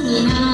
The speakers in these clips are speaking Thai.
你呢？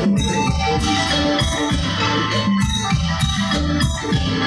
Thank you.